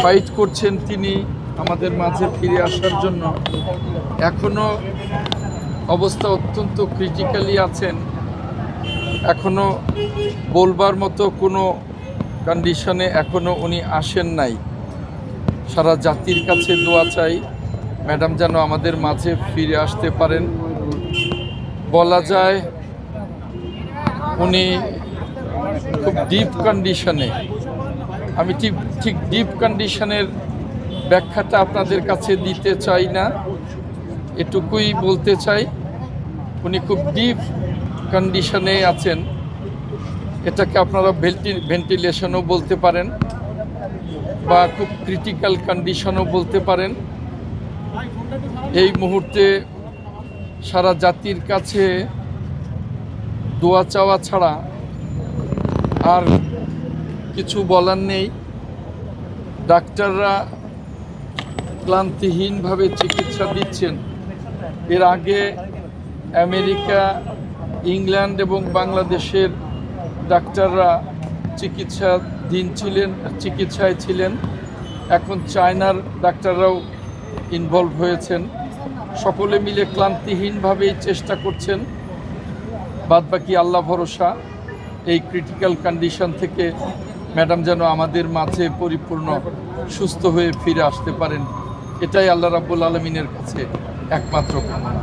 Fight করছেন তিনি আমাদের মাঝে ফিরে আসার জন্য। এখনও অবস্থা অত্যন্ত ক্রিটিক্যালি আছেন। এখনও বলবার মতো কোনো কন্ডিশনে এখনও উনি আসেন নাই। সারা জাতির কাছে দোয়া চাই ম্যাডাম যেন আমাদের মাঝে ফিরে আসতে পারেন। বলা যায়, উনি খুব ডিপ কন্ডিশনে আমি ঠিক ঠিক ডিপ কন্ডিশনের ব্যাখ্যাটা আপনাদের কাছে দিতে চাই না। এটুকুই বলতে চাই, উনি খুব ডিপ কন্ডিশনে আছেন। এটাকে আপনারা ভেন্টি ভেন্টিলেশনও বলতে পারেন বা খুব ক্রিটিক্যাল কন্ডিশনও বলতে পারেন। এই মুহূর্তে সারা জাতির কাছে দোয়া চাওয়া ছাড়া আর কিছু বলার নেই। ডাক্তাররা ক্লান্তিহীনভাবে চিকিৎসা দিচ্ছেন। এর আগে আমেরিকা, ইংল্যান্ড এবং বাংলাদেশের ডাক্তাররা চিকিৎসাধীন ছিলেন, চিকিৎসায় ছিলেন। এখন চায়নার ডাক্তাররাও ইনভলভ হয়েছেন। সকলে মিলে ক্লান্তিহীনভাবেই চেষ্টা করছেন। বাদবাকি আল্লাহ ভরসা, এই ক্রিটিক্যাল কন্ডিশন থেকে ম্যাডাম যেন আমাদের মাঝে পরিপূর্ণ, সুস্থ হয়ে ফিরে আসতে পারেন, এটাই আল্লাহ রাব্বুল আলমিনের কাছে একমাত্র কামনা।